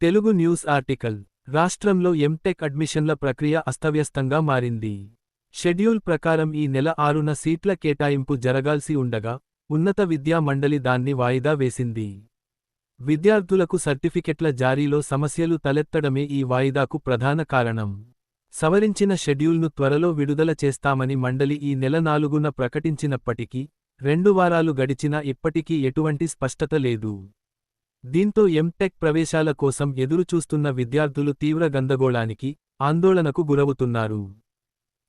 Telugu news article. రాష్ట్రంలో MTech అడ్మిషన్ల ప్రక్రియ అస్తవ్యస్తంగా మారింది. షెడ్యూల్ ప్రకారం ఈ నెల ఆరున సీట్ల కేటాయింపు జరగాల్సి ఉండగా ఉన్నత విద్యా మండలి దాన్ని వాయిదా వేసింది. విద్యార్థులకు సర్టిఫికెట్ల జారీలో సమస్యలు తలెత్తడమే ఈ వాయిదాకు ప్రధాన కారణం. సవరించిన షెడ్యూల్ను త్వరలో విడుదల చేస్తామని మండలి ఈ నెల నాలుగున ప్రకటించినప్పటికీ రెండు వారాలు గడిచినా ఇప్పటికీ ఎటువంటి స్పష్టత లేదు. దీంతో ఎంటెక్ ప్రవేశాల కోసం ఎదురుచూస్తున్న విద్యార్థులు తీవ్ర గందగోళానికి ఆందోళనకు గురవుతున్నారు.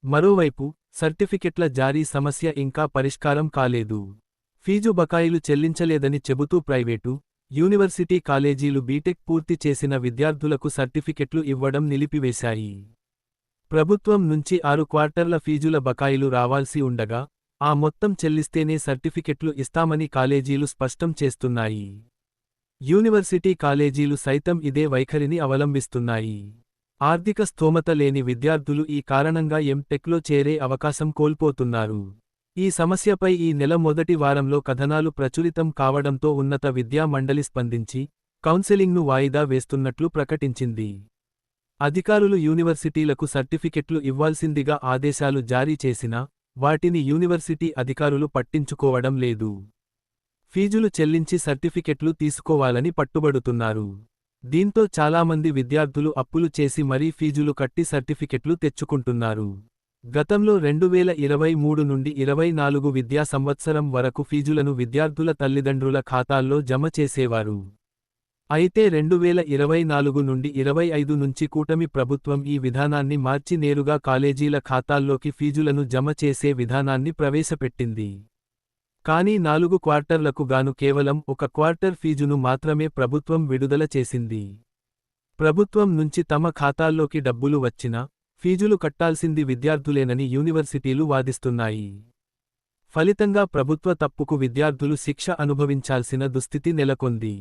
మరోవైపు సర్టిఫికెట్ల జారీ సమస్య ఇంకా పరిష్కారం కాలేదు. ఫీజు బకాయిలు చెల్లించలేదని చెబుతూ ప్రైవేటు యూనివర్సిటీ కాలేజీలు బీటెక్ పూర్తి చేసిన విద్యార్థులకు సర్టిఫికెట్లు ఇవ్వడం నిలిపివేశాయి. ప్రభుత్వం నుంచి ఆరు క్వార్టర్ల ఫీజుల బకాయిలు రావాల్సి ఉండగా ఆ మొత్తం చెల్లిస్తేనే సర్టిఫికెట్లు ఇస్తామని కాలేజీలు స్పష్టం చేస్తున్నాయి. యూనివర్సిటీ కాలేజీలు సైతం ఇదే వైఖరిని అవలంబిస్తున్నాయి. ఆర్థిక స్థోమత లేని విద్యార్థులు ఈ కారణంగా ఎంటెక్లో చేరే అవకాశం కోల్పోతున్నారు. ఈ సమస్యపై ఈ నెల మొదటి వారంలో కథనాలు ప్రచురితం కావడంతో ఉన్నత విద్యా మండలి స్పందించి కౌన్సెలింగ్ను వాయిదా వేస్తున్నట్లు ప్రకటించింది. అధికారులు యూనివర్సిటీలకు సర్టిఫికెట్లు ఇవ్వాల్సిందిగా ఆదేశాలు జారీ చేసినా వాటిని యూనివర్సిటీ అధికారులు పట్టించుకోవడం లేదు. ఫీజులు చెల్లించి సర్టిఫికెట్లు తీసుకోవాలని పట్టుబడుతున్నారు. దీంతో చాలామంది విద్యార్థులు అప్పులు చేసి మరీ ఫీజులు కట్టి సర్టిఫికెట్లు తెచ్చుకుంటున్నారు. గతంలో రెండు వేల ఇరవై మూడు నుండి ఇరవై నాలుగు విద్యా సంవత్సరం వరకు ఫీజులను విద్యార్థుల తల్లిదండ్రుల ఖాతాల్లో జమ చేసేవారు. అయితే రెండు వేల ఇరవై నాలుగు నుండి ఇరవై ఐదు నుంచి కూటమి ప్రభుత్వం ఈ విధానాన్ని మార్చి నేరుగా కాలేజీల ఖాతాల్లోకి ఫీజులను జమ చేసే విధానాన్ని ప్రవేశపెట్టింది. కానీ నాలుగు క్వార్టర్లకు గాను కేవలం ఒక క్వార్టర్ ఫీజును మాత్రమే ప్రభుత్వం విడుదల చేసింది. ప్రభుత్వం నుంచి తమ ఖాతాల్లోకి డబ్బులు వచ్చినా ఫీజులు కట్టాల్సింది విద్యార్థులేనని యూనివర్సిటీలు వాదిస్తున్నాయి. ఫలితంగా ప్రభుత్వ తప్పుకు విద్యార్థులు శిక్ష అనుభవించాల్సిన దుస్థితి నెలకొంది.